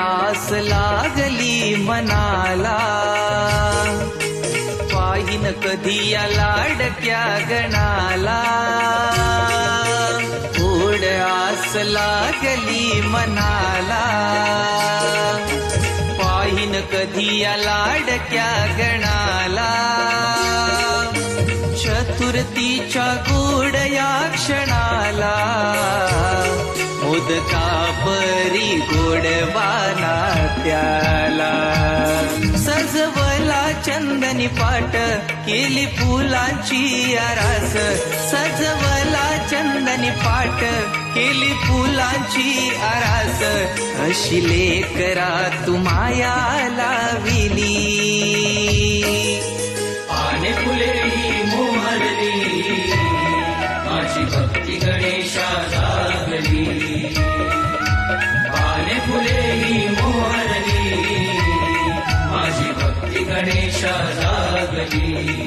आस लागली मनाला. पाहिन कधी या लाडक्या गणाला. गोड आस लागली मनाला. पाहिन कधी या लाडक्या गणाला. चतुर्थीच्या गोड या क्षणाला. मुदका गोडवाना त्याला. सजवला चंदनी पाट केली फुलांची आरास. सजवला चंदनी पाट केली फुलांची आरास. अशी लेकरा तुम्हाया लाविली पाने फुले ही मोहरली. माझी भक्ती गणेश गणेशा जागली